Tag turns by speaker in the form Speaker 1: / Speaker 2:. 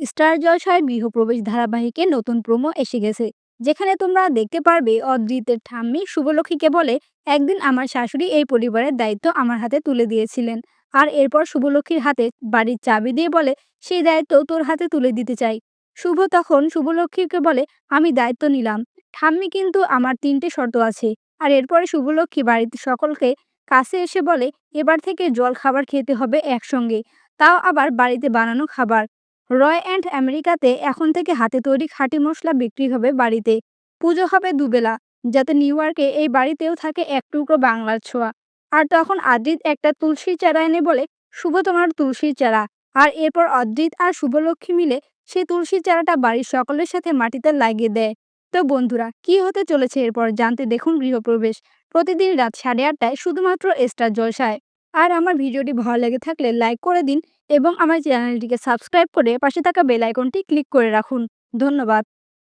Speaker 1: Star জলসায় গৃহপ্রবেশ ধারাবাহিকে নতুন প্রোমো এসে গেছে। যেখানে তোমরা দেখতে পারবে অদ্রিতের ঠাম্মি শুভলক্ষীকে বলে, একদিন আমার শাশুড়ি এই পরিবারের দায়িত্ব আমার হাতে তুলে দিয়েছিলেন। আর এরপর শুভলক্ষীর হাতে বাড়ির চাবি দিয়ে বলে, সেই দায়িত্ব তোর হাতে তুলে দিতে চাই। শুভ তখন শুভলক্ষীকে বলে, আমি দায়িত্ব নিলাম। ঠাম্মি কিন্তু আমার তিনটে শর্ত আছে। আর এরপরে শুভলক্ষ্মী বাড়িতে সকলকে কাছে এসে বলে, এবার থেকে জল খাবার খেতে হবে একসঙ্গে। তাও আবার বাড়িতে বানানো খাবার। রয় অ্যান্ড আমেরিকাতে এখন থেকে হাতে তৈরি খাঁটি মশলা বিক্রি হবে বাড়িতে পুজো হবে দুবেলা, যাতে নিউ ইয়র্কে এই বাড়িতেও থাকে এক টুকরো বাংলার ছোঁয়া। আর তখন আদ্রিত একটা তুলসীর চারা এনে বলে, শুভ তোমার তুলসীর চারা। আর এরপর অদ্রিত আর শুভলক্ষ্মী মিলে সেই তুলসীর চারাটা বাড়ির সকলের সাথে মাটিতে লাগিয়ে দেয়। তো বন্ধুরা, কি হতে চলেছে এরপর জানতে দেখুন গৃহপ্রবেশ। প্রতিদিন রাত সাড়ে আটটায় শুধুমাত্র স্টার জলসায়। আর আমার ভিডিওটি ভালো লেগে থাকলে লাইক করে দিন এবং আমার চ্যানেলটিকে সাবস্ক্রাইব করে পাশে থাকা বেল আইকনটি ক্লিক করে রাখুন। ধন্যবাদ।